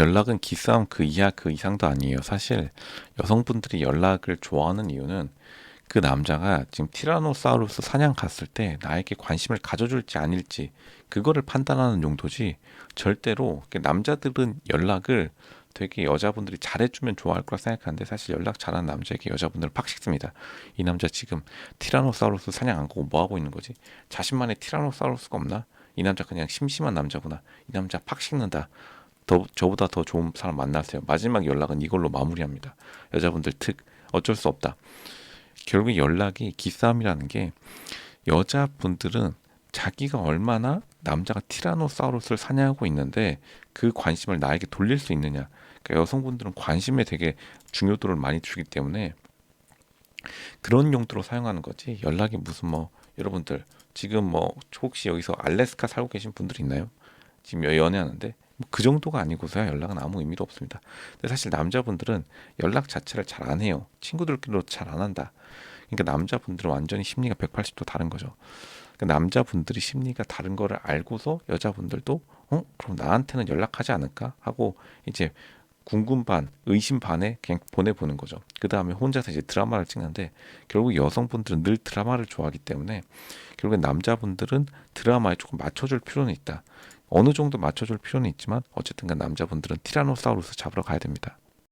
연락은 기싸움 그 이하 그 이상도 아니에요. 사실 여성분들이 연락을 좋아하는 이유는 그 남자가 지금 티라노사우루스 사냥 갔을 때 나에게 관심을 가져줄지 아닐지 그거를 판단하는 용도지 절대로 남자들은 연락을 되게 여자분들이 잘해주면 좋아할 거라 생각하는데 사실 연락 잘하는 남자에게 여자분들은 팍 식습니다. 이 남자 지금 티라노사우루스 사냥 안 가고 뭐 하고 있는 거지? 자신만의 티라노사우루스가 없나? 이 남자 그냥 심심한 남자구나. 이 남자 팍 식는다. 더 저보다 더 좋은 사람 만나세요. 마지막 연락은 이걸로 마무리합니다. 여자분들 특 어쩔 수 없다. 결국 연락이 기싸움이라는 게 여자분들은 자기가 얼마나 남자가 티라노사우루스를 사냥하고 있는데 그 관심을 나에게 돌릴 수 있느냐. 그러니까 여성분들은 관심에 되게 중요도를 많이 주기 때문에 그런 용도로 사용하는 거지. 연락이 무슨 뭐 여러분들 지금 뭐 혹시 여기서 알래스카 살고 계신 분들 있나요? 지금 연애하는데 뭐 그 정도가 아니고서야 연락은 아무 의미도 없습니다. 근데 사실 남자분들은 연락 자체를 잘 안 해요. 친구들끼리도 잘 안 한다. 그러니까 남자분들은 완전히 심리가 180도 다른 거죠. 그러니까 남자분들이 심리가 다른 거를 알고서 여자분들도 어 그럼 나한테는 연락하지 않을까 하고 이제 궁금 반 의심 반에 그냥 보내보는 거죠. 그 다음에 혼자서 이제 드라마를 찍는데 결국 여성분들은 늘 드라마를 좋아하기 때문에 결국엔 남자분들은 드라마에 조금 맞춰줄 필요는 있다. 어느 정도 맞춰줄 필요는 있지만 어쨌든 간 남자분들은 티라노사우루스 잡으러 가야 됩니다.